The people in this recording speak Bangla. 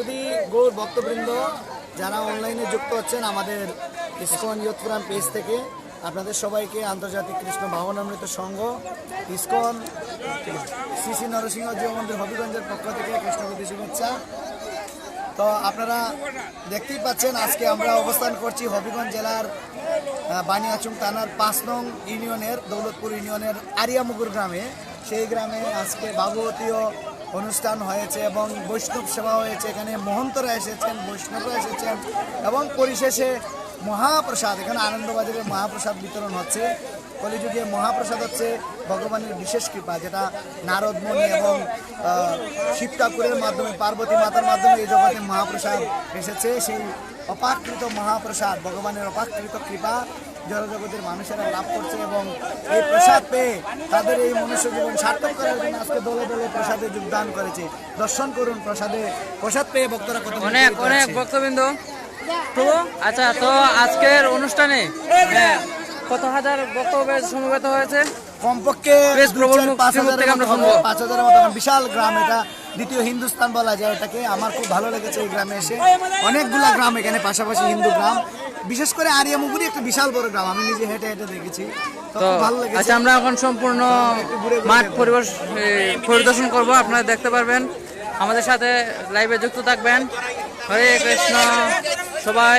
শুধু গৌর ভক্তবৃন্দ যারা অনলাইনে যুক্ত হচ্ছেন আমাদের ইসকন ইয়তপুরাম পেজ থেকে, আপনাদের সবাইকে আন্তর্জাতিক কৃষ্ণ ভাবনামৃত সংঘ, ইসকন শ্রী শ্রী নরসিংহ জিও মন্দির হবিগঞ্জের পক্ষ থেকে কৃষ্ণপতি শুভেচ্ছা। তো আপনারা দেখতেই পাচ্ছেন, আজকে আমরা অবস্থান করছি হবিগঞ্জ জেলার বানিয়াচুং থানার পাঁচ নং ইউনিয়নের, দৌলতপুর ইউনিয়নের আরিয়ামুগুর গ্রামে। সেই গ্রামে আজকে ভাগবতীয় অনুষ্ঠান হয়েছে এবং বৈষ্ণব সেবা হয়েছে। এখানে মহন্তরা এসেছেন, বৈষ্ণবরা এসেছেন এবং পরিশেষে মহাপ্রসাদ। এখানে আনন্দবাজারের মহাপ্রসাদ বিতরণ হচ্ছে। কলিযুগে মহাপ্রসাদ হচ্ছে। ভগবানের বিশেষ কৃপা, যেটা নারদ মুনি এবং শিব ঠাকুরের মাধ্যমে, পার্বতী মাতার মাধ্যমে এই জগতে মহাপ্রসাদ এসেছে। সেই অপাকৃত মহাপ্রসাদ, ভগবানের অপাকৃত কৃপা জড়জগতের মানুষেরা লাভ করছে এবং এই প্রসাদ পেয়ে তাদের এই মনুষ্য জীবন সার্থক করার জন্য আজকে দলে দলে প্রসাদে যোগদান করেছে। দর্শন করুন প্রসাদে। প্রসাদ পেয়ে ভক্তরা কত অনেক অনেক। ভক্তবৃন্দ। তো আচ্ছা তো আজকের অনুষ্ঠানে কত হাজার বক্তব্য সমবেত হয়েছে? কমপক্ষে পাঁচ মতো বিশাল গ্রাম এটা দ্বিতীয় হিন্দুস্তান বলা যায় এটাকে। আমার খুব ভালো লেগেছে এই গ্রামে এসে। অনেকগুলা গ্রাম এখানে পাশাপাশি হিন্দু গ্রাম। বিশেষ করে আরিয়ামুগুরি একটা বিশাল বড় গ্রাম আমি নিজে হেঁটে হেঁটে দেখেছি। তো আচ্ছা আমরা এখন সম্পূর্ণ মাঠ পরিবেশ পরিদর্শন করব আপনারা দেখতে পারবেন। আমাদের সাথে লাইভে যুক্ত থাকবেন। হরে কৃষ্ণ সবাই